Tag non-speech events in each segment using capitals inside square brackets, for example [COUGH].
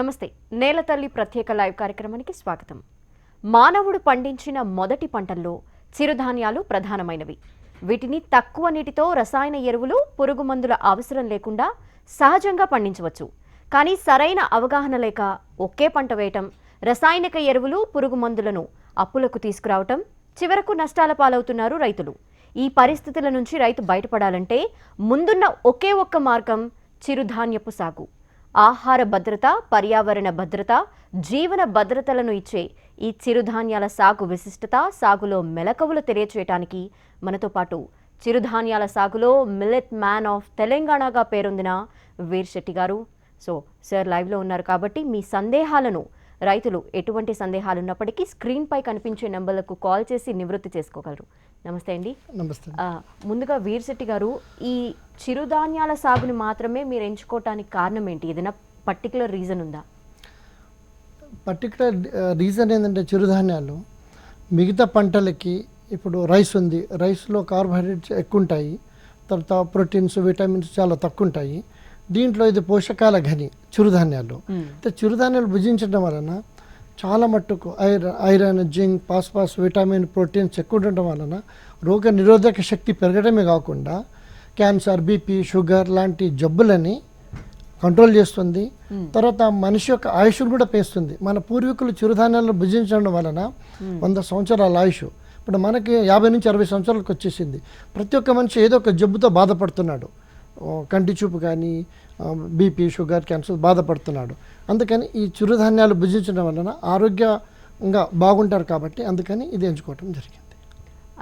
నమస్తే నేలతల్లి ప్రత్యేక లైవ్ కార్యక్రమానికి స్వాగతం. మానవుడు పండించిన మొదటి పంటల్లో చిరుధాన్యాలు ప్రధానమైనవి. వీటిని తక్కువ నీటితో రసాయన ఎరువులు పురుగు మందుల అవసరం లేకుండా సహజంగా పండించవచ్చు. కానీ సరైన అవగాహన లేక ఒకే పంట వేయటం రసాయనిక ఎరువులు పురుగు మందులను అప్పులకు తీసుకురావటం చివరకు నష్టాల పాలవుతున్నారు రైతులు. ఈ పరిస్థితుల నుంచి రైతు బయటపడాలంటే ముందున్న ఒకే ఒక్క మార్గం చిరుధాన్యపు సాగు. ఆహార భద్రత పర్యావరణ భద్రత జీవన భద్రతలను ఇచ్చే ఈ చిరుధాన్యాల సాగు విశిష్టత సాగులో మెలకువలు తెలియచేయటానికి మనతో పాటు చిరుధాన్యాల సాగులో మిల్లెట్ మ్యాన్ ఆఫ్ తెలంగాణగా పేరొందిన వీర్ శెట్టి గారు. సో సార్ లైవ్లో ఉన్నారు కాబట్టి మీ సందేహాలను రైతులు ఎటువంటి సందేహాలు ఉన్నప్పటికీ స్క్రీన్పై కనిపించే నెంబర్లకు కాల్ చేసి నివృత్తి చేసుకోగలరు. నమస్తే అండి. నమస్తే ముందుగా వీర్శెట్టి గారు ఈ చిరుధాన్యాల సాగుని మాత్రమే మీరు ఎంచుకోవటానికి కారణం ఏంటి? ఏదైనా పర్టికులర్ రీజన్ ఉందా? పర్టికులర్ రీజన్ ఏంటంటే చిరుధాన్యాలు మిగతా పంటలకి ఇప్పుడు రైస్ ఉంది. రైస్లో కార్బోహైడ్రేట్స్ ఎక్కువ ఉంటాయి తర్వాత ప్రోటీన్స్ విటమిన్స్ చాలా తక్కువ ఉంటాయి దీంట్లో ఇది పోషకాల ఘని చిరుధాన్యాలు. అయితే చిరుధాన్యాలు భుజించడం వలన చాలా మట్టుకు ఐరన్ ఐరన్ జింక్ పాస్పాస్ విటమిన్ ప్రోటీన్స్ ఎక్కువ ఉండటం వలన రోగ నిరోధక శక్తి పెరగడమే కాకుండా క్యాన్సర్ బీపీ షుగర్ లాంటి జబ్బులని కంట్రోల్ చేస్తుంది. తర్వాత మనిషి యొక్క ఆయుష్ను కూడా పెంచుతుంది. మన పూర్వీకులు చిరుధాన్యాలను భుజించడం వలన వంద సంవత్సరాల ఆయుష్. ఇప్పుడు మనకి యాభై నుంచి అరవై సంవత్సరాలకు వచ్చేసింది. ప్రతి ఒక్క మనిషి ఏదో ఒక జబ్బుతో బాధపడుతున్నాడు. కంటి చూపు కానీ బీపీ షుగర్ క్యాన్సర్ బాధపడుతున్నాడు. అందుకని ఈ చిరుధాన్యాలు భుజించడం వలన ఆరోగ్యంగా బాగుంటారు కాబట్టి అందుకని ఇది ఎంచుకోవటం జరిగింది.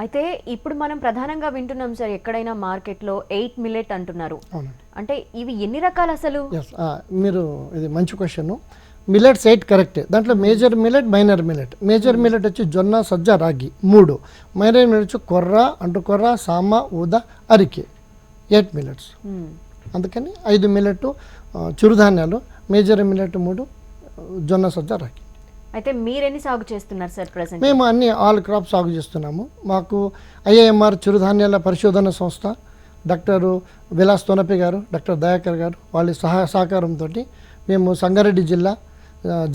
అయితే ఇప్పుడు మనం ప్రధానంగా వింటున్నాం సార్ ఎక్కడైనా మార్కెట్లో ఎయిట్ మిల్లెట్ అంటున్నారు. అంటే ఇవి ఎన్ని రకాలు అసలు? మీరు ఇది మంచి క్వశ్చన్. మిల్లెట్స్ ఎయిట్ కరెక్టే. దాంట్లో major millet minor millet. Major millet వచ్చి జొన్న సజ్జ రాగి మూడు. మైనర్ మిల్లెట్ వచ్చి కొర్ర అంటు కొర్ర సామ ఊద అరికె. Eight millets. మ్మ్. అందుకని ఐదు మిల్లెట్ చిరుధాన్యాలు మేజర్ మిల్లెట్ మూడు జొన్న సజ్జ రాగి. అయితే మీరెన్ని సాగు చేస్తున్నారు సార్ ప్రజెంట్? మేము అన్ని ఆల్ క్రాప్ సాగు చేస్తున్నాము. మాకు ఐఐఎంఆర్ చిరుధాన్యాల పరిశోధన సంస్థ డాక్టర్ విలాస్ తోనపి గారు డాక్టర్ దయాకర్ గారు వాళ్ళ సహా సహకారంతో మేము సంగారెడ్డి జిల్లా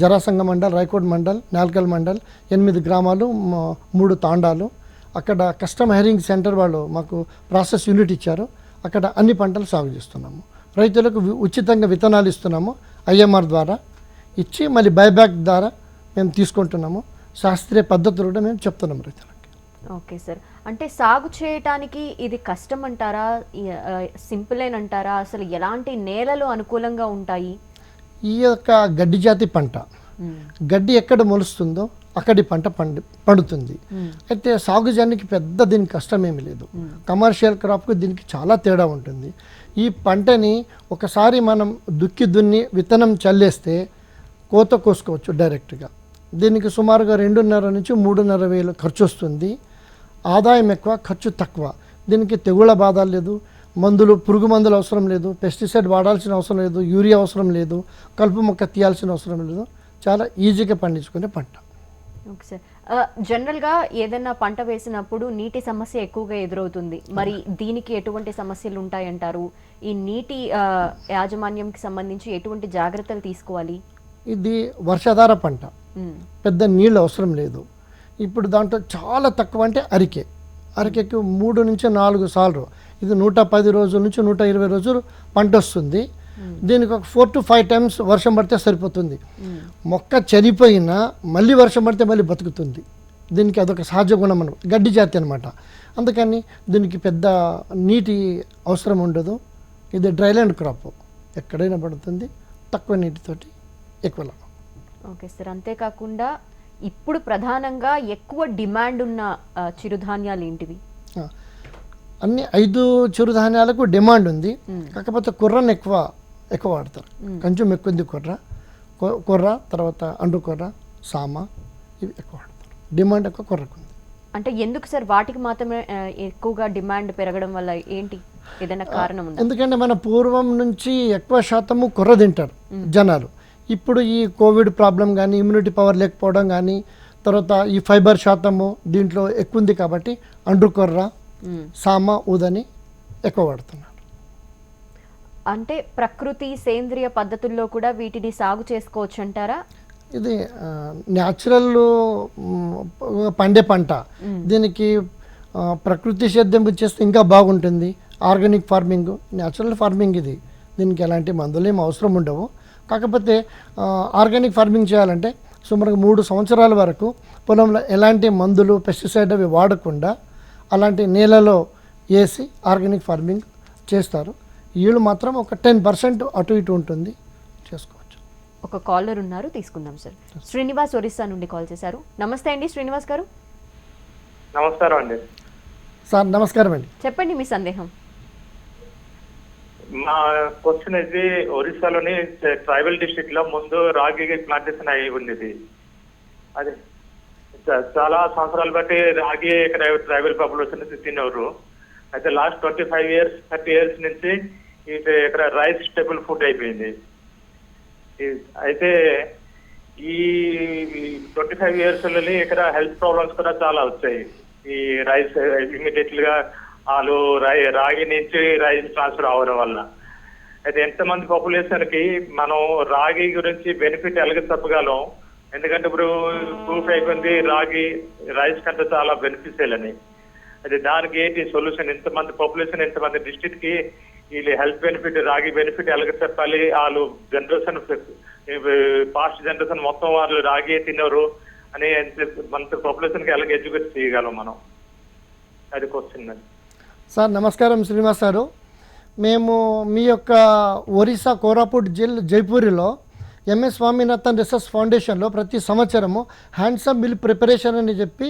జరాసంగ మండల్ రాయకోట్ మండల్ నాల్కల్ మండల్ ఎనిమిది గ్రామాలు మూడు తాండాలు. అక్కడ కస్టమ్ హైరింగ్ సెంటర్ వాళ్ళు మాకు ప్రాసెస్ యూనిట్ ఇచ్చారు. అక్కడ అన్ని పంటలు సాగు చేస్తున్నాము. రైతులకు ఉచితంగా విత్తనాలు ఇస్తున్నాము. ఐఎంఆర్ ద్వారా ఇచ్చి మళ్ళీ బైబ్యాక్ ద్వారా మేము తీసుకుంటున్నాము. శాస్త్రీయ పద్ధతులు కూడా మేము చెప్తున్నాం రైతులకి. Okay sir. అంటే సాగు చేయటానికి ఇది కష్టం అంటారా సింపుల్ అంటారా? అసలు ఎలాంటి నేలలు అనుకూలంగా ఉంటాయి? ఈ యొక్క గడ్డి జాతి పంట. గడ్డి ఎక్కడ మొలుస్తుందో అక్కడి పంట పండి పండుతుంది. అయితే సాగు చేయడానికి పెద్ద దీనికి కష్టం ఏమీ లేదు కమర్షియల్ క్రాప్కి దీనికి చాలా తేడా ఉంటుంది. ఈ పంటని ఒకసారి మనం దుక్కి దున్ని విత్తనం చల్లేస్తే కోత కోసుకోవచ్చు డైరెక్ట్గా. దీనికి సుమారుగా రెండున్నర నుంచి మూడున్నర వేలు ఖర్చు వస్తుంది ఆదాయం ఎక్కువ ఖర్చు తక్కువ. దీనికి తెగుళ్ళ బాధ లేదు. మందులు పురుగు మందులు అవసరం లేదు. పెస్టిసైడ్ వాడాల్సిన అవసరం లేదు. యూరియా అవసరం లేదు. కలుపు మొక్క తీయాల్సిన అవసరం లేదు. చాలా ఈజీగా పండించుకునే పంట. ఓకే సార్ జనరల్గా ఏదైనా పంట వేసినప్పుడు నీటి సమస్య ఎక్కువగా ఎదురవుతుంది. మరి దీనికి ఎటువంటి సమస్యలు ఉంటాయంటారు? ఈ నీటి యాజమాన్యంకి సంబంధించి ఎటువంటి జాగ్రత్తలు తీసుకోవాలి? ఇది వర్షాధార పంట. పెద్ద నీళ్ళు అవసరం లేదు. ఇప్పుడు దాంట్లో చాలా తక్కువ అంటే అరికె. అరికెకి మూడు నుంచి నాలుగు సార్లు. ఇది నూట పది రోజుల నుంచి నూట ఇరవై రోజులు పంట వస్తుంది దీనికి ఒక ఫోర్ టు ఫైవ్ టైమ్స్ వర్షం పడితే సరిపోతుంది. మొక్క చనిపోయినా మళ్ళీ వర్షం పడితే మళ్ళీ బతుకుతుంది. దీనికి అదొక సహజ గుణం అనమాట గడ్డి జాతి అనమాట అందుకని దీనికి పెద్ద నీటి అవసరం ఉండదు. ఇది డ్రైలాండ్ క్రాప్. ఎక్కడైనా పడుతుంది. తక్కువ నీటితోటి ఎక్కువ లాభం. Okay sir. అంతేకాకుండా ఇప్పుడు ప్రధానంగా ఎక్కువ డిమాండ్ ఉన్న చిరుధాన్యాలు ఏంటివి? అన్ని ఐదు చిరుధాన్యాలకు డిమాండ్ ఉంది. కాకపోతే కుర్రను ఎక్కువ ఎక్కువ వాడతారు. కొంచెం ఎక్కువ ఉంది కుర్ర కుర్ర తర్వాత అండు కుర్ర సామ ఇవి ఎక్కువ వాడతారు. డిమాండ్ ఎక్కువ కుర్రకు. ఉంది అంటే ఎందుకు సార్? వాటికి మాత్రమే ఎక్కువగా డిమాండ్ పెరగడం వల్ల ఏంటి? ఏదైనా కారణం ఉందా? ఎందుకంటే మన పూర్వం నుంచి ఎక్కువ శాతము కుర్ర తింటారు జనాలు. ఇప్పుడు ఈ కోవిడ్ ప్రాబ్లం కానీ ఇమ్యూనిటీ పవర్ లేకపోవడం కానీ తర్వాత ఈ ఫైబర్ శాతము దీంట్లో ఎక్కువ ఉంది కాబట్టి అండు కుర్ర. సామ ఊదని ఎక్కువ వాడుతున్నారు. అంటే ప్రకృతి సేంద్రియ పద్ధతుల్లో కూడా వీటిని సాగు చేసుకోవచ్చు అంటారా? ఇది న్యాచురల్ పండే పంట. దీనికి ప్రకృతి సేద్యం చేస్తే ఇంకా బాగుంటుంది. ఆర్గానిక్ ఫార్మింగ్ న్యాచురల్ ఫార్మింగ్ ఇది. దీనికి ఎలాంటి మందులు ఏం అవసరం ఉండవు. కాకపోతే ఆర్గానిక్ ఫార్మింగ్ చేయాలంటే సుమారుగా మూడు సంవత్సరాల వరకు పొలంలో ఎలాంటి మందులు పెస్టిసైడ్ అవి వాడకుండా అలాంటి నేలలో వేసి ఆర్గానిక్ ఫార్మింగ్ చేస్తారు. ఈళ్ళు మాత్రం ఒక టెన్ పర్సెంట్ అటు ఇటు ఉంటుంది. చేసుకోవచ్చు. ఒక కాలర్ ఉన్నారు తీసుకుందాం సార్. శ్రీనివాస్ ఒరిస్సా నుండి కాల్ చేశారు. నమస్తే అండి శ్రీనివాస్ గారు. నమస్కారం అండి. సార్ నమస్కారం అండి. చెప్పండి మీ సందేహం. మా క్వశ్చన్ ఇది ఒరిస్సాలోని ట్రైబల్ డిస్ట్రిక్ట్లో ముందు రాగి ప్లాంటేషన్ అయి ఉండేది. అది. చాలా సంవత్సరాలు బట్టి రాగి ఇక్కడ ట్రైబల్ పాపులేషన్ తినేవారు. అయితే last twenty five years thirty years నుంచి ఇది ఇక్కడ రైస్ స్టేబుల్ ఫుడ్ అయిపోయింది. అయితే ఈ ట్వంటీ ఫైవ్ ఇయర్స్ ఇక్కడ హెల్త్ ప్రాబ్లమ్స్ కూడా చాలా వచ్చాయి. ఈ రైస్ ఇమీడియట్గా వాళ్ళు రై- రాగి నుంచి రైస్ ట్రాన్స్ఫర్ అవ్వడం వల్ల. అయితే ఎంతమంది పాపులేషన్కి మనం రాగి గురించి బెనిఫిట్ ఎలాగ చెప్పగలం? ఎందుకంటే ఇప్పుడు ప్రూఫ్ అయిపోయింది రాగి రైస్ కంటే చాలా బెనిఫిషియల్ అని. అయితే దానికి ఏంటి సొల్యూషన్? ఎంతమంది పాపులేషన్ ఎంతమంది డిస్ట్రిక్ట్కి వీళ్ళు హెల్త్ బెనిఫిట్ రాగి బెనిఫిట్ ఎలాగ చెప్పాలి? వాళ్ళు జనరేషన్ పాస్ట్ జనరేషన్ మొత్తం వాళ్ళు రాగి తిన్నారు అని మన పాపులేషన్కి ఎలాగ ఎడ్యుకేట్ చేయగలం మనం? అది క్వశ్చన్ అది. సార్ నమస్కారం శ్రీనివాస్ గారు మేము మీ యొక్క ఒరిస్సా కోరాపూట్ జిల్ జైపూరిలో ఎంఎస్ స్వామినాథన్ రిసర్చ్ ఫౌండేషన్లో ప్రతి సంవత్సరము హ్యాండ్సమ్ మిల్ ప్రిపరేషన్ అని చెప్పి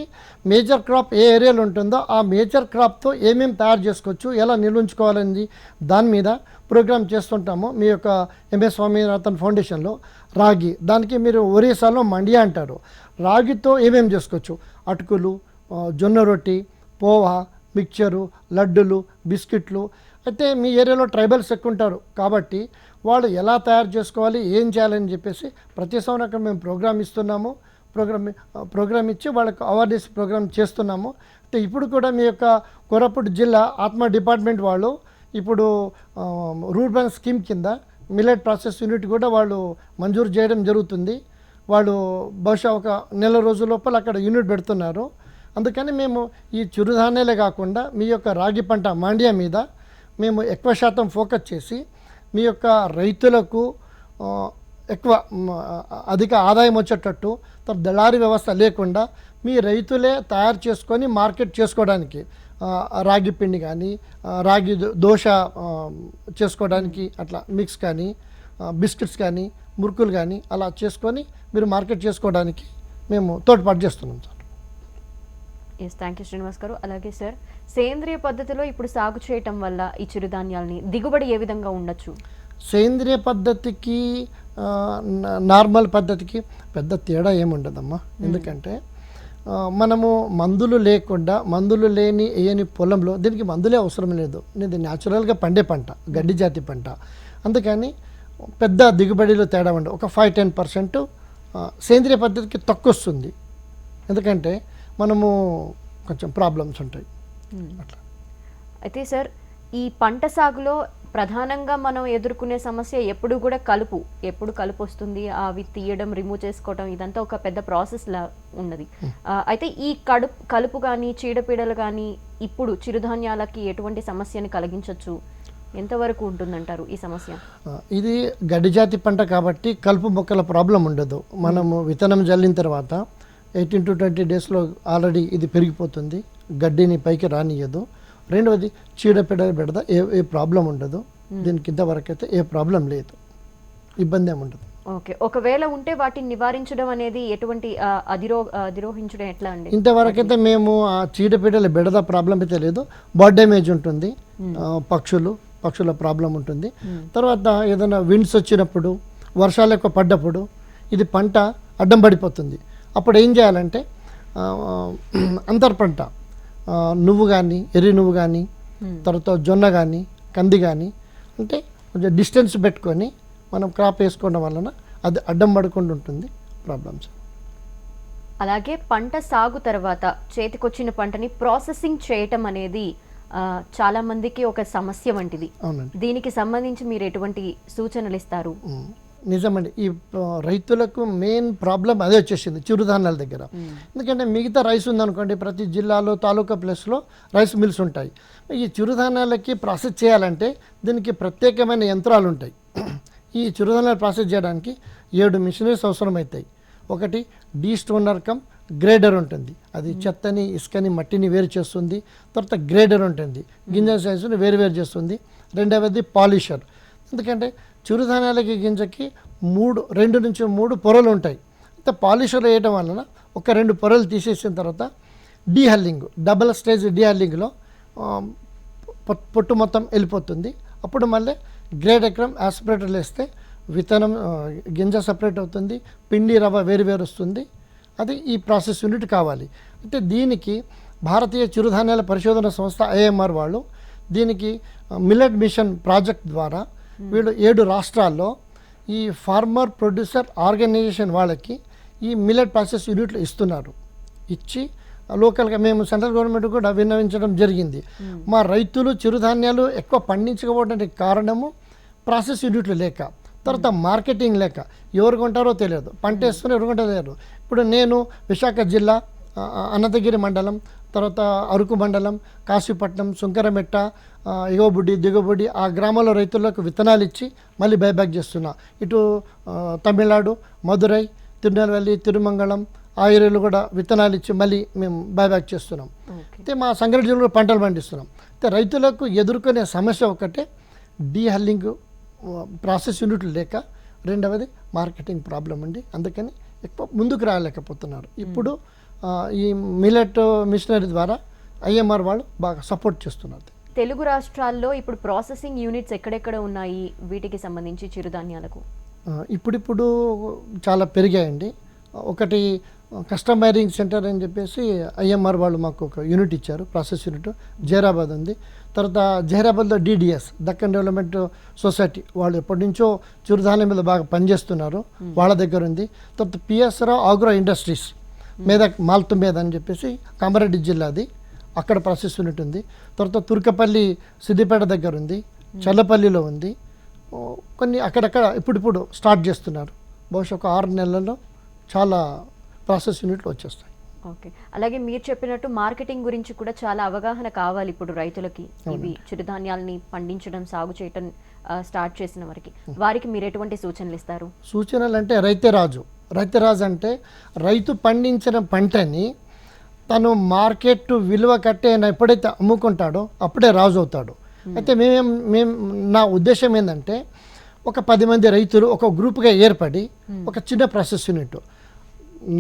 మేజర్ క్రాప్ ఏ ఏరియాలో ఉంటుందో ఆ మేజర్ క్రాప్తో ఏమేమి తయారు చేసుకోవచ్చు ఎలా నిల్వుంచుకోవాలని దాని మీద ప్రోగ్రామ్ చేస్తుంటాము మీ యొక్క ఎంఎస్ స్వామినాథన్ ఫౌండేషన్లో రాగి దానికి మీరు ఒరిస్సాలో మండియా అంటారు. రాగితో ఏమేమి చేసుకోవచ్చు? అటుకులు జొన్న రొట్టి పోహా మిక్చరు లడ్డులు బిస్కెట్లు. అయితే మీ ఏరియాలో ట్రైబల్స్ ఎక్కువ ఉంటారు కాబట్టి వాళ్ళు ఎలా తయారు చేసుకోవాలి ఏం చేయాలని చెప్పేసి ప్రతి సంవత్సరం అక్కడ మేము ప్రోగ్రామ్ ఇస్తున్నాము. ప్రోగ్రామ్ ప్రోగ్రామ్ ఇచ్చి వాళ్ళకి అవేర్నెస్ ప్రోగ్రామ్ చేస్తున్నాము. అయితే ఇప్పుడు కూడా మీ యొక్క కోరాపుట్ జిల్లా ఆత్మ డిపార్ట్మెంట్ వాళ్ళు ఇప్పుడు రూర్బన్ స్కీమ్ కింద మిలెట్ ప్రాసెస్ యూనిట్ కూడా వాళ్ళు మంజూరు చేయడం జరుగుతుంది. వాళ్ళు బహుశా ఒక నెల రోజుల లోపల అక్కడ యూనిట్ పెడుతున్నారు. అందుకని మేము ఈ చిరుధాన్యాలే కాకుండా మీ యొక్క రాగి పంట మాండ్యా మీద మేము ఎక్కువ శాతం ఫోకస్ చేసి మీ యొక్క రైతులకు ఎక్కువ అధిక ఆదాయం వచ్చేటట్టు తర్వాత దళారీ వ్యవస్థ లేకుండా మీ రైతులే తయారు చేసుకొని మార్కెట్ చేసుకోవడానికి రాగి పిండి కానీ రాగి దో- దోశ చేసుకోవడానికి అట్లా మిక్స్ కానీ బిస్కెట్స్ కానీ మురుకులు కానీ అలా చేసుకొని మీరు మార్కెట్ చేసుకోవడానికి మేము తోడ్పాటు చేస్తున్నాం sir. Yes thank you Srinivas garu. అలాగే సార్ సేంద్రియ పద్ధతిలో ఇప్పుడు సాగు చేయటం వల్ల ఈ చిరుధాన్యాలని దిగుబడి ఏ విధంగా ఉండొచ్చు? సేంద్రియ పద్ధతికి నార్మల్ పద్ధతికి పెద్ద తేడా ఏముండదమ్మా. ఎందుకంటే ఆ, మనము మందులు లేకుండా మందులు లేని వేయని పొలంలో దీనికి మందులే అవసరం లేదు. ఇది న్యాచురల్గా పండే పంట గడ్డి జాతి పంట. అందుకని పెద్ద దిగుబడిలో తేడా ఉండదు. ఒక ఫైవ్ టెన్ పర్సెంట్ సేంద్రియ పద్ధతికి తక్కువ వస్తుంది ఎందుకంటే మనము కొంచెం ప్రాబ్లమ్స్ ఉంటాయి. అట్లా. అయితే సార్ ఈ పంట సాగులో ప్రధానంగా మనం ఎదుర్కొనే సమస్య ఎప్పుడు కూడా కలుపు. ఎప్పుడు కలుపు వస్తుంది అవి తీయడం రిమూవ్ చేసుకోవడం ఇదంతా ఒక పెద్ద ప్రాసెస్ లా ఉన్నది. ఆ, అయితే ఈ కడుపు కలుపు కానీ చీడపీడలు కానీ ఇప్పుడు చిరుధాన్యాలకి ఎటువంటి సమస్యని కలిగించవచ్చు ఎంతవరకు ఉంటుందంటారు ఈ సమస్య? ఇది గడ్డి జాతి పంట కాబట్టి కలుపు మొక్కల ప్రాబ్లం ఉండదు. మనము విత్తనం జల్లిన తర్వాత ఎయిటీన్ టు ట్వంటీ డేస్లో ఆల్రెడీ ఇది పెరిగిపోతుంది. గడ్డిని పైకి రానియదు రెండవది చీడపీడ పెడద ఏ ఏ ప్రాబ్లం ఉండదు. దీనికి ఇంతవరకు అయితే ఏ ప్రాబ్లం లేదు. ఇబ్బంది ఏమి ఉండదు. ఓకే. ఒకవేళ ఉంటే వాటిని నివారించడం అనేది ఎటువంటి అధిరో అధిరోహించడం ఎట్లా అండి? ఇంతవరకు అయితే మేము ఆ చీడపీడల బెడద ప్రాబ్లం అయితే లేదు. బర్డ్ డ్యామేజ్ ఉంటుంది. పక్షులు పక్షుల ప్రాబ్లం ఉంటుంది. తర్వాత ఏదైనా విండ్స్ వచ్చినప్పుడు వర్షాలు ఎక్కువ పడ్డప్పుడు ఇది పంట అడ్డం పడిపోతుంది. అప్పుడు ఏం చేయాలంటే అంతర్ పంట నువ్వు కానీ ఎర్రి నువ్వు కానీ తర్వాత జొన్న కానీ కంది కానీ అంటే కొంచెం డిస్టెన్స్ పెట్టుకొని మనం క్రాప్ వేసుకోవడం వలన అది అడ్డం పడకుండా ఉంటుంది ప్రాబ్లమ్స్ అలాగే పంట సాగు తర్వాత చేతికొచ్చిన పంటని ప్రాసెసింగ్ చేయటం అనేది చాలా మందికి ఒక సమస్య వంటిది. దీనికి సంబంధించి మీరు ఎటువంటి సూచనలు ఇస్తారు. నిజమండి. ఈ రైతులకు మెయిన్ ప్రాబ్లం అదే వచ్చేసింది చిరుధాన్యాల దగ్గర. ఎందుకంటే మిగతా రైస్ ఉందనుకోండి ప్రతి జిల్లాలో తాలూకా ప్లేస్లో రైస్ మిల్స్ ఉంటాయి. ఈ చిరుధాన్యాలకి ప్రాసెస్ చేయాలంటే దీనికి ప్రత్యేకమైన యంత్రాలు ఉంటాయి. ఈ చిరుధాన్యాలు ప్రాసెస్ చేయడానికి ఏడు మిషనరీస్ అవసరం అవుతాయి ఒకటి డీ స్టోనర్ కమ్ గ్రేడర్ ఉంటుంది. అది చెత్తని ఇసుకని మట్టిని వేరు చేస్తుంది. తర్వాత గ్రేడర్ ఉంటుంది. గింజ సైజుని వేరు వేరు చేస్తుంది. రెండవది పాలిషర్. ఎందుకంటే చిరుధాన్యాలకి గింజకి మూడు రెండు నుంచి మూడు పొరలు ఉంటాయి. అయితే పాలిషర్ వేయడం వలన ఒక రెండు పొరలు తీసేసిన తర్వాత డీహల్లింగ్ డబల్ స్టేజ్ డీహల్లింగ్లో పొట్టు మొత్తం వెళ్ళిపోతుంది. అప్పుడు మళ్ళీ గ్రేడ్ ఎకరం ఆస్పిరేటర్లు వేస్తే విత్తనం గింజ సపరేట్ అవుతుంది పిండి రవ్వ వేరు వేరు వస్తుంది. అది ఈ ప్రాసెస్ యూనిట్ కావాలి. అంటే దీనికి భారతీయ చిరుధాన్యాల పరిశోధన సంస్థ ఐఎంఆర్ వాళ్ళు దీనికి మిల్లెట్ మిషన్ ప్రాజెక్ట్ ద్వారా వీళ్ళు ఏడు రాష్ట్రాల్లో ఈ ఫార్మర్ ప్రొడ్యూసర్ ఆర్గనైజేషన్ వాళ్ళకి ఈ మిల్లెట్ ప్రాసెస్ యూనిట్లు ఇస్తున్నారు. ఇచ్చి లోకల్గా మేము సెంట్రల్ గవర్నమెంట్ కూడా విన్నవించడం జరిగింది. మా రైతులు చిరుధాన్యాలు ఎక్కువ పండించకపోవడానికి కారణము ప్రాసెస్ యూనిట్లు లేక తర్వాత మార్కెటింగ్ లేక. ఎవరు కొంటారో తెలియదు. పంట వేసుకుని ఎవరు కొంటారో తెలియదు. ఇప్పుడు నేను విశాఖ జిల్లా అనంతగిరి మండలం తర్వాత అరకు మండలం కాశీపట్నం సుంకరమెట్ట ఎగవబుడ్డి దిగుబుడ్డి ఆ గ్రామాల రైతులకు విత్తనాలు ఇచ్చి మళ్ళీ బైబ్యాక్ చేస్తున్నా. ఇటు తమిళనాడు మదురై తిరునెల్వేలి తిరుమంగళం ఆ ఏరియాలో కూడా విత్తనాలు ఇచ్చి మళ్ళీ మేము బైబ్యాక్ చేస్తున్నాం. అయితే మా సంగారెడ్డి జిల్లాలో పంటలు పండిస్తున్నాం. అయితే రైతులకు ఎదుర్కొనే సమస్య ఒకటే డీహల్లింగ్ ప్రాసెస్ యూనిట్లు లేక రెండవది మార్కెటింగ్ ప్రాబ్లం అండి. అందుకని ఎక్కువ ముందుకు రాలేకపోతున్నారు. ఇప్పుడు ఈ మిలెట్ మిషనరీ ద్వారా ఐఎంఆర్ వాళ్ళు బాగా సపోర్ట్ చేస్తున్నారు. తెలుగు రాష్ట్రాల్లో ఇప్పుడు ప్రాసెసింగ్ యూనిట్స్ ఎక్కడెక్కడ ఉన్నాయి? వీటికి సంబంధించి చిరుధాన్యాలకు. ఇప్పుడిప్పుడు చాలా పెరిగాయండి. ఒకటి కస్టమైరింగ్ సెంటర్ అని చెప్పేసి ఐఎంఆర్ వాళ్ళు మాకు ఒక యూనిట్ ఇచ్చారు ప్రాసెస్ యూనిట్ జైరాబాద్ ఉంది. తర్వాత జైరాబాద్లో డిడిఎస్ దక్కన్ డెవలప్మెంట్ సొసైటీ. వాళ్ళు ఎప్పటి నుంచో చిరుధాన్యం మీద బాగా పనిచేస్తున్నారు. వాళ్ళ దగ్గర ఉంది. తర్వాత PS Rao agro industries. Medak మాల్తు మీద అని చెప్పేసి కామారెడ్డి జిల్లాది. అక్కడ ప్రాసెస్ యూనిట్ ఉంది తర్వాత తుర్కపల్లి సిద్దిపేట దగ్గర ఉంది చల్లపల్లిలో ఉంది. కొన్ని అక్కడక్కడ ఇప్పుడిప్పుడు స్టార్ట్ చేస్తున్నారు. బహుశా ఒక ఆరు నెలల్లో చాలా ప్రాసెస్ యూనిట్లు వచ్చేస్తాయి. ఓకే. అలాగే మీరు చెప్పినట్టు మార్కెటింగ్ గురించి కూడా చాలా అవగాహన కావాలి ఇప్పుడు రైతులకి. ఇవి చిరుధాన్యాలని పండించడం సాగు చేయటం స్టార్ట్ చేసిన వారికి. వారికి మీరు ఎటువంటి సూచనలు ఇస్తారు? సూచనలు అంటే రైతే రాజు. రైతే రాజు అంటే రైతు పండించిన పంటని తను మార్కెట్ విలువ కట్టే ఎప్పుడైతే అమ్ముకుంటాడో అప్పుడే రాజు అవుతాడు. అయితే మేమేం మేము నా ఉద్దేశం ఏంటంటే ఒక పది మంది రైతులు ఒక గ్రూప్గా ఏర్పడి ఒక చిన్న ప్రాసెస్ యూనిట్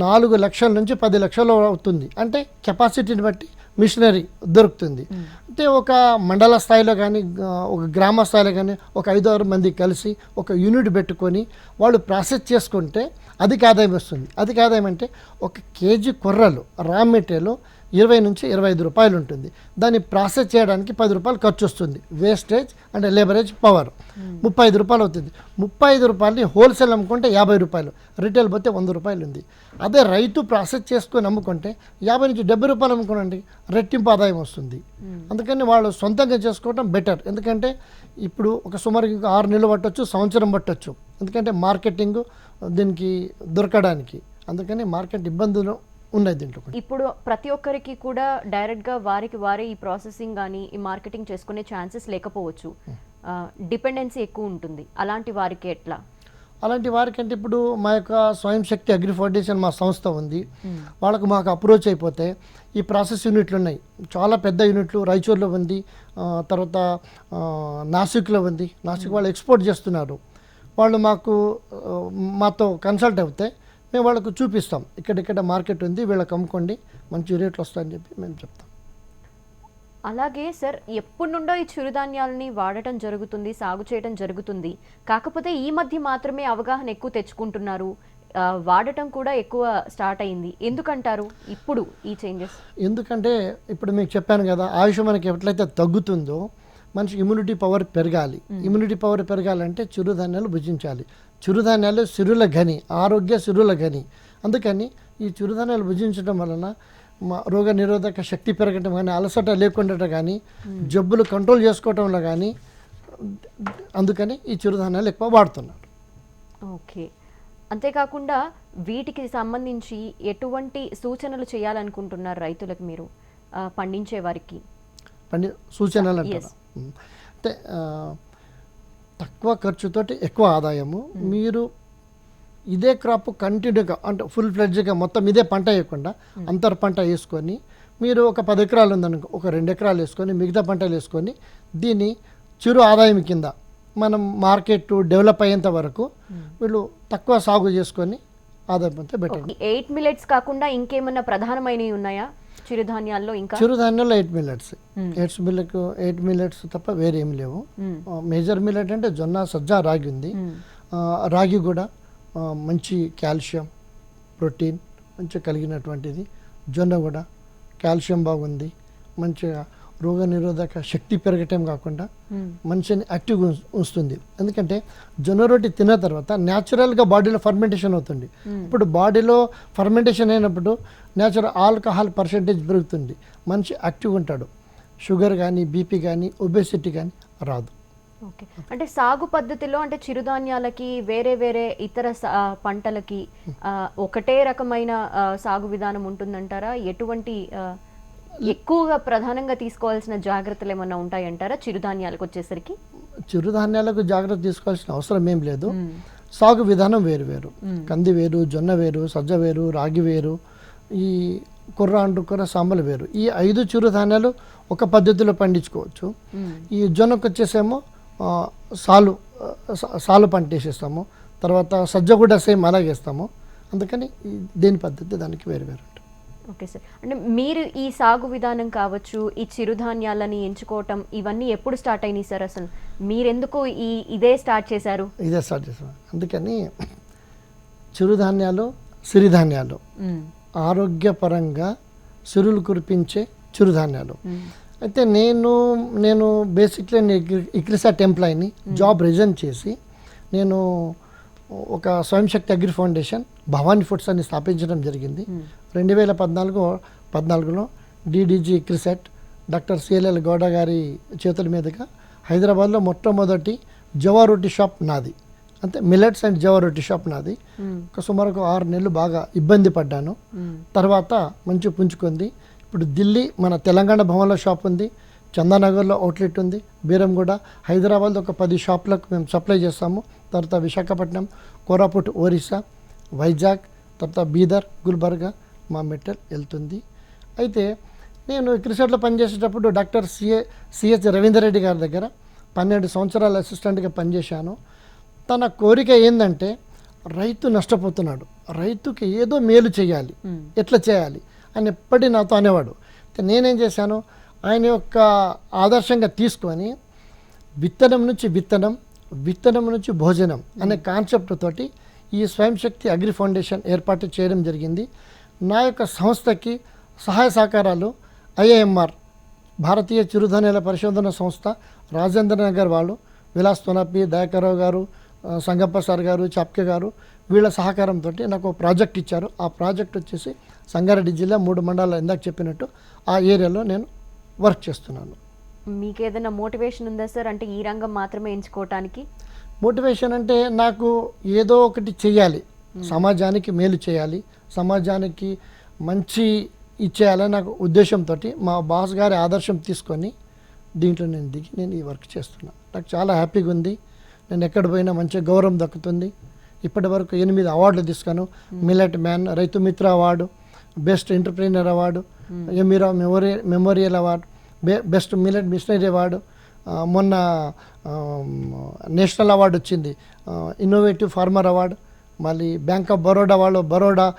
నాలుగు లక్షల నుంచి పది లక్షలు అవుతుంది. అంటే కెపాసిటీని బట్టి మిషనరీ దొరుకుతుంది. అంటే ఒక మండల స్థాయిలో కానీ ఒక గ్రామ స్థాయిలో కానీ ఒక ఐదు ఆరు మంది కలిసి ఒక యూనిట్ పెట్టుకొని వాళ్ళు ప్రాసెస్ చేసుకుంటే అధిక ఆదాయం వస్తుంది. అధిక ఆదాయం అంటే ఒక కేజీ కొర్రలు రా మెటీరియల్ ఇరవై నుంచి ఇరవై ఐదు రూపాయలు ఉంటుంది. దాన్ని ప్రాసెస్ చేయడానికి పది రూపాయలు ఖర్చు వస్తుంది. Wastage and labourage power. ముప్పై ఐదు రూపాయలు అవుతుంది. ముప్పై ఐదు రూపాయలని హోల్సేల్ అమ్ముకుంటే యాభై రూపాయలు. రిటైల్ పోతే వంద రూపాయలు ఉంది. అదే రైతు ప్రాసెస్ చేసుకొని అమ్ముకుంటే యాభై నుంచి డెబ్బై రూపాయలు అమ్ముకోనండి రెట్టింపు ఆదాయం వస్తుంది. అందుకని వాళ్ళు సొంతంగా చేసుకోవడం బెటర్ ఎందుకంటే ఇప్పుడు ఒక సుమారు ఇంకా ఆరు నెలలు పట్టొచ్చు సంవత్సరం పట్టొచ్చు. ఎందుకంటే మార్కెటింగ్ దీనికి దొరకడానికి. అందుకని మార్కెట్ ఇబ్బందులు ఉన్నాయి దీంట్లో. ఇప్పుడు ప్రతి ఒక్కరికి కూడా డైరెక్ట్గా వారికి వారే ఈ ప్రాసెసింగ్ కానీ ఈ మార్కెటింగ్ చేసుకునే ఛాన్సెస్ లేకపోవచ్చు. డిపెండెన్సీ ఎక్కువ ఉంటుంది. అలాంటి వారికి ఎట్లా? అలాంటి వారికంటే ఇప్పుడు మా యొక్క స్వయం శక్తి అగ్రి ఫౌండేషన్ మా సంస్థ ఉంది. వాళ్ళకు మాకు అప్రోచ్ అయిపోతే ఈ ప్రాసెస్ యూనిట్లు ఉన్నాయి. చాలా పెద్ద యూనిట్లు రాయచూర్లో ఉంది. తర్వాత నాసిక్లో ఉంది. నాసిక్ వాళ్ళు ఎక్స్పోర్ట్ చేస్తున్నారు. వాళ్ళు మాకు మాతో కన్సల్ట్ అవుతే మేము వాళ్ళకు చూపిస్తాం. ఇక్కడిక్కడ మార్కెట్ ఉంది వీళ్ళకి అమ్ముకోండి మంచి రేట్లు వస్తాయని చెప్పి మేము చెప్తాం. అలాగే సార్ ఎప్పటి నుండో ఈ చిరుధాన్యాలని వాడటం జరుగుతుంది సాగు చేయడం జరుగుతుంది. కాకపోతే ఈ మధ్య మాత్రమే అవగాహన ఎక్కువ తెచ్చుకుంటున్నారు. వాడటం కూడా ఎక్కువ స్టార్ట్ అయింది. ఎందుకంటారు ఇప్పుడు ఈ చేంజెస్? ఎందుకంటే ఇప్పుడు మీకు చెప్పాను కదా ఆయుష్ మనకి ఎట్లయితే తగ్గుతుందో మనిషి ఇమ్యూనిటీ పవర్ పెరగాలి. ఇమ్యూనిటీ పవర్ పెరగాలంటే చిరుధాన్యాలు భుజించాలి. చిరుధాన్యాలు సిరుల గని ఆరోగ్య సిరుల గని అందుకని ఈ చిరుధాన్యాలు భుజించడం వలన మా రోగ నిరోధక శక్తి పెరగటం కానీ అలసట లేకుండా కానీ జబ్బులు కంట్రోల్ చేసుకోవటంలో కానీ అందుకని ఈ చిరుధాన్యాలు ఎక్కువ వాడుతున్నారు. ఓకే. అంతేకాకుండా వీటికి సంబంధించి ఎటువంటి సూచనలు చేయాలనుకుంటున్నారు రైతులకు మీరు? పండించే వారికి? పండి సూచనలు. ఉమ్. అంటే తక్కువ ఖర్చుతోటి ఎక్కువ ఆదాయము. మీరు ఇదే క్రాప్ కంటిన్యూగా అంటే ఫుల్ ఫ్లెడ్జ్గా మొత్తం ఇదే పంట వేయకుండా అంతర్ పంట వేసుకొని మీరు ఒక పది ఎకరాలు ఉందనుకో ఒక రెండు ఎకరాలు వేసుకొని మిగతా పంటలు వేసుకొని దీన్ని చిరు ఆదాయం కింద మనం మార్కెట్ డెవలప్ అయ్యేంత వరకు వీళ్ళు తక్కువ సాగు చేసుకొని ఆదాయం అంతా బెటర్ ఎయిట్ మిలెట్స్ కాకుండా ఇంకేమన్నా ప్రధానమైనవి ఉన్నాయా? చిరుధాన్యాల్లో ఇంకా? చిరుధాన్యాల్లో eight millets eights millet eight millets తప్ప వేరే లేవు. మేజర్ మిల్లెట్ అంటే జొన్న సజ్జ రాగి ఉంది. ఆ, రాగి కూడా మంచి కాల్షియం ప్రోటీన్ మంచిగా కలిగినటువంటిది. జొన్న కూడా కాల్షియం బాగుంది. మంచిగా రోగ నిరోధక శక్తి పెరగటం కాకుండా మ్మ్. మనిషిని యాక్టివ్గా ఉంచ- ఉంచుతుంది. ఎందుకంటే జొన్న రొట్టి తిన్న తర్వాత న్యాచురల్గా బాడీలో ఫర్మెంటేషన్ అవుతుంది. ఇప్పుడు బాడీలో ఫర్మెంటేషన్ అయినప్పుడు న్యాచురల్ ఆల్కహాల్ పర్సెంటేజ్ పెరుగుతుంది. మనిషి యాక్టివ్గా ఉంటాడు. షుగర్ కానీ బీపీ కానీ ఒబేసిటీ కానీ రాదు. ఓకే అంటే సాగు పద్ధతిలో అంటే చిరుధాన్యాలకి వేరే వేరే ఇతర పంటలకి ఆ, ఒకటే రకమైన సాగు విధానం ఉంటుందంటారా? ఎటువంటి ఎక్కువగా ప్రధానంగా తీసుకోవాల్సిన జాగ్రత్తలు ఏమన్నా ఉంటాయంటారా? చిరుధాన్యాలకు వచ్చేసరికి? చిరుధాన్యాలకు జాగ్రత్త తీసుకోవాల్సిన అవసరం ఏం లేదు. సాగు విధానం వేరు వేరు. కంది వేరు జొన్న వేరు సజ్జ వేరు రాగి వేరు ఈ కుర్ర అంటు కుర్ర సాంబలు వేరు. ఈ ఐదు చిరుధాన్యాలు ఒక పద్ధతిలో పండించుకోవచ్చు. ఈ జొన్నకు వచ్చేసేమో సాలు సాలు పంట వేసేస్తాము. తర్వాత సజ్జ కూడా సేమ్ అలాగే వేస్తాము. అందుకని దేని పద్ధతి దానికి వేరు వేరు. Okay sir. అంటే మీరు ఈ సాగు విధానం కావచ్చు ఈ చిరుధాన్యాలని ఎంచుకోవటం ఇవన్నీ ఎప్పుడు స్టార్ట్ అయినాయి సార్ అసలు? మీరెందుకు ఈ ఇదే స్టార్ట్ చేశారు? ఇదే స్టార్ట్ చేస్తాం అందుకని చిరుధాన్యాలు సిరిధాన్యాలు. ఆరోగ్యపరంగా సిరులు కురిపించే చిరుధాన్యాలు. అయితే నేను నేను బేసిక్లీ ఇక్రిసాట్ ఎంప్లాయీని జాబ్ రిజైన్ చేసి నేను ఒక Swayam Shakti agri foundation Bhavani foods అని స్థాపించడం జరిగింది. రెండు వేల పద్నాలుగు పద్నాలుగులో DDG ICRISAT doctor CLL Gowda గారి చేతుల మీదుగా హైదరాబాద్లో మొట్టమొదటి జవా రొట్టి షాప్ నాది. అంటే మిల్లెట్స్ అండ్ జవా రొట్టి షాప్ నాది. ఒక సుమారు ఒక ఆరు నెలలు బాగా ఇబ్బంది పడ్డాను. తర్వాత మంచి పుంజుకుంది. ఇప్పుడు ఢిల్లీ మన తెలంగాణ భవన్లో షాప్ ఉంది. చందానగర్లో అవుట్లెట్ ఉంది. బీరంగూడ హైదరాబాద్లో ఒక పది షాపులకు మేము సప్లై చేస్తాము. తర్వాత విశాఖపట్నం కోరాపుట్ ఒరిస్సా వైజాగ్ తర్వాత బీదర్ గుల్బర్గా మా మెటల్ వెళ్తుంది. అయితే నేను క్రిసెట్లో పనిచేసేటప్పుడు doctor CA CH Ravinder Reddy గారి దగ్గర పన్నెండు సంవత్సరాల అసిస్టెంట్గా పనిచేశాను. తన కోరిక ఏంటంటే రైతు నష్టపోతున్నాడు. రైతుకి ఏదో మేలు చేయాలి. ఎట్లా చేయాలి? అని ఎప్పటి నాతో అనేవాడు. నేనేం చేశాను? ఆయన యొక్క ఆదర్శంగా తీసుకొని విత్తనం నుంచి విత్తనం విత్తనం నుంచి భోజనం అనే కాన్సెప్ట్ తోటి ఈ స్వయం శక్తి అగ్రి ఫౌండేషన్ ఏర్పాటు చేయడం జరిగింది. నా యొక్క సంస్థకి సహాయ సహకారాలు ఐఏఎంఆర్ భారతీయ చిరుధాన్యాల పరిశోధన సంస్థ రాజేంద్ర నగర్ వాళ్ళు విలాస్ తొనపి దయాకరావు గారు సంగప్ప సార్ గారు చాప్కే గారు వీళ్ళ సహకారంతో నాకు ఒక ప్రాజెక్ట్ ఇచ్చారు. ఆ ప్రాజెక్ట్ వచ్చేసి సంగారెడ్డి జిల్లా మూడు మండలాలు ఇందాక చెప్పినట్టు ఆ ఏరియాలో నేను వర్క్ చేస్తున్నాను. మీకు ఏదైనా మోటివేషన్ ఉందా సార్? అంటే ఈ రంగం మాత్రమే ఎంచుకోవటానికి? మోటివేషన్ అంటే నాకు ఏదో ఒకటి చెయ్యాలి. సమాజానికి మేలు చేయాలి. సమాజానికి మంచి ఇచ్చేయాలని నాకు ఉద్దేశంతో మా బాస్ గారి ఆదర్శం తీసుకొని దీంట్లో నేను దిగి నేను ఈ వర్క్ చేస్తున్నా. నాకు చాలా హ్యాపీగా ఉంది. నేను ఎక్కడ పోయినా మంచి గౌరవం దక్కుతుంది. ఇప్పటి వరకు ఎనిమిది అవార్డులు తీసుకాను millet man Rythu Mitra award best entrepreneur award Emira memorial memorial award బె బెస్ట్ మిలెట్ మిషనరీ అవార్డు మొన్న నేషనల్ అవార్డు వచ్చింది. ఇన్నోవేటివ్ ఫార్మర్ అవార్డు మళ్ళీ బ్యాంక్ ఆఫ్ బరోడా వాళ్ళు బరోడా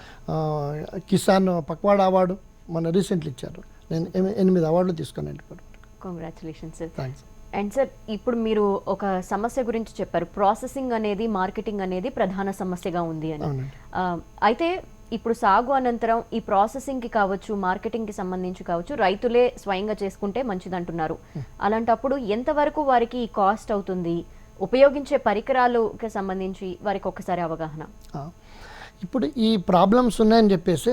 కిసాన్ పక్వాడా అవార్డు మొన్న రీసెంట్లీ ఇచ్చారు. నేను ఎని- ఎనిమిది అవార్డులు తీసుకున్నాను ఇప్పుడు congratulation sir thanks and sir ఇప్పుడు మీరు ఒక సమస్య గురించి చెప్పారు. ప్రాసెసింగ్ అనేది మార్కెటింగ్ అనేది ప్రధాన సమస్యగా ఉంది అని. అయితే ఇప్పుడు సాగు అనంతరం ఈ ప్రాసెసింగ్కి కావచ్చు మార్కెటింగ్కి సంబంధించి కావచ్చు రైతులే స్వయంగా చేసుకుంటే మంచిదంటున్నారు. అలాంటప్పుడు ఎంతవరకు వారికి ఈ కాస్ట్ అవుతుంది? ఉపయోగించే పరికరాలుకి సంబంధించి వారికి ఒక్కసారి అవగాహన. ఇప్పుడు ఈ ప్రాబ్లమ్స్ ఉన్నాయని చెప్పేసి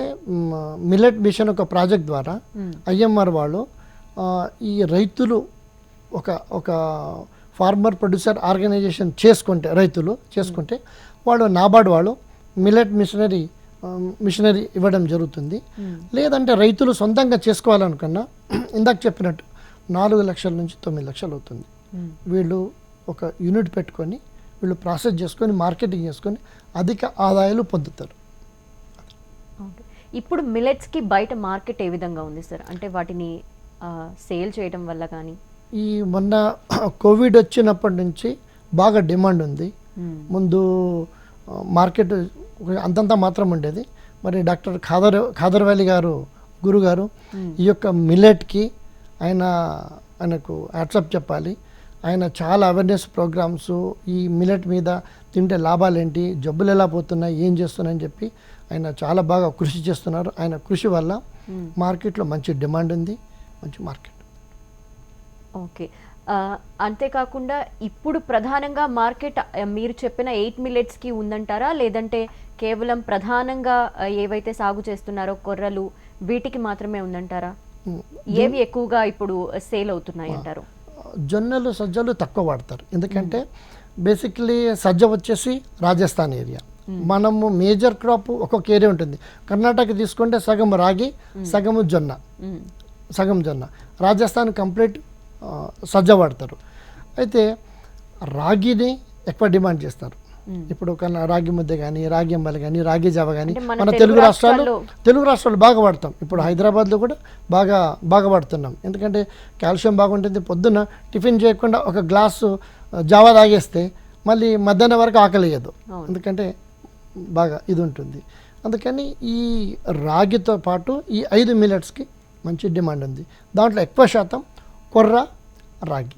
మిల్లెట్ మిషన్ ఒక ప్రాజెక్ట్ ద్వారా ఐఎంఆర్ వాళ్ళు ఈ రైతులు ఒక ఒక ఫార్మర్ ప్రొడ్యూసర్ ఆర్గనైజేషన్ చేసుకుంటే రైతులు చేసుకుంటే వాళ్ళు నాబార్డ్ వాళ్ళు మిల్లెట్ మిషనరీ మిషనరీ ఇవ్వడం జరుగుతుంది. లేదంటే రైతులు సొంతంగా చేసుకోవాలనుకున్నా [CLEARS THROAT] ఇందాక చెప్పినట్టు నాలుగు లక్షల నుంచి తొమ్మిది లక్షలు అవుతుంది. వీళ్ళు ఒక యూనిట్ పెట్టుకొని వీళ్ళు ప్రాసెస్ చేసుకొని మార్కెటింగ్ చేసుకొని అధిక ఆదాయాలు పొందుతారు. ఇప్పుడు మిల్లెట్స్కి బయట మార్కెట్ ఏ విధంగా ఉంది సార్? అంటే వాటిని సేల్ చేయడం వల్ల కానీ? ఈ మొన్న [CLEARS THROAT] కోవిడ్ వచ్చినప్పటి నుంచి బాగా డిమాండ్ ఉంది. ముందు ఆ, మార్కెట్ అంతంత మాత్రం ఉండేది. మరి డాక్టర్ ఖాదర్ ఖాదర్వాలి గారు గురుగారు ఈ యొక్క మిల్లెట్కి ఆయన ఆయనకు యాట్సప్ చెప్పాలి. ఆయన చాలా అవేర్నెస్ ప్రోగ్రామ్స్ ఈ మిల్లెట్ మీద తింటే లాభాలు ఏంటి జబ్బులు ఎలా పోతున్నాయి ఏం చేస్తున్నాయని చెప్పి ఆయన చాలా బాగా కృషి చేస్తున్నారు. ఆయన కృషి వల్ల మార్కెట్లో మంచి డిమాండ్ ఉంది మంచి మార్కెట్. ఓకే. అంతేకాకుండా ఇప్పుడు ప్రధానంగా మార్కెట్ మీరు చెప్పిన ఎయిట్ మిల్లెట్స్కి ఉందంటారా? లేదంటే కేవలం ప్రధానంగా ఏవైతే సాగు చేస్తున్నారో కొర్రలు వీటికి మాత్రమే ఉందంటారా? ఏవి ఎక్కువగా ఇప్పుడు సేల్ అవుతున్నాయి అంటారు? జొన్నలు సజ్జలు తక్కువ వాడతారు. ఎందుకంటే బేసిక్లీ సజ్జ వచ్చేసి రాజస్థాన్ ఏరియా. మనము మేజర్ క్రాప్ ఒక్కొక్క ఏరియా ఉంటుంది. కర్ణాటక తీసుకుంటే సగం రాగి సగము జొన్న. సగం జొన్న. రాజస్థాన్ కంప్లీట్ ఆ, సజ్జ వాడతారు అయితే రాగిని ఎక్కువ డిమాండ్ చేస్తారు. ఇప్పుడు రాగి ముద్ద కానీ రాగి అంబలి కానీ రాగి జావ కానీ మన తెలుగు రాష్ట్రాలు తెలుగు రాష్ట్రాలు బాగా వాడతాం. ఇప్పుడు హైదరాబాద్లో కూడా బాగా బాగా వాడుతున్నాం. ఎందుకంటే కాల్షియం బాగుంటుంది. పొద్దున్న టిఫిన్ చేయకుండా ఒక గ్లాసు జావా తాగేస్తే మళ్ళీ మధ్యాహ్నం వరకు ఆకలియదు. ఎందుకంటే బాగా ఇది ఉంటుంది. అందుకని ఈ రాగితో పాటు ఈ ఐదు మిల్లెట్స్కి మంచి డిమాండ్ ఉంది. దాంట్లో ఎక్కువ శాతం కొర్ర రాగి.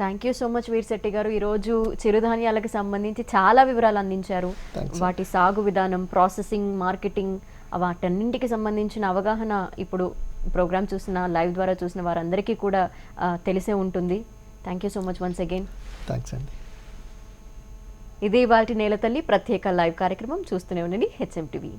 Thank you so much Veer Shetty garu. ఈరోజు చిరుధాన్యాలకు సంబంధించి చాలా వివరాలు అందించారు. వాటి సాగు విధానం ప్రాసెసింగ్ మార్కెటింగ్ వాటన్నింటికి సంబంధించిన అవగాహన ఇప్పుడు ప్రోగ్రామ్ చూసిన లైవ్ ద్వారా చూసిన వారందరికీ కూడా తెలిసే ఉంటుంది. Thank you so much once again thanks అండి. ఇది ఇవాళ నేల తల్లి ప్రత్యేక లైవ్ కార్యక్రమం చూస్తూనే ఉండండి. HM TV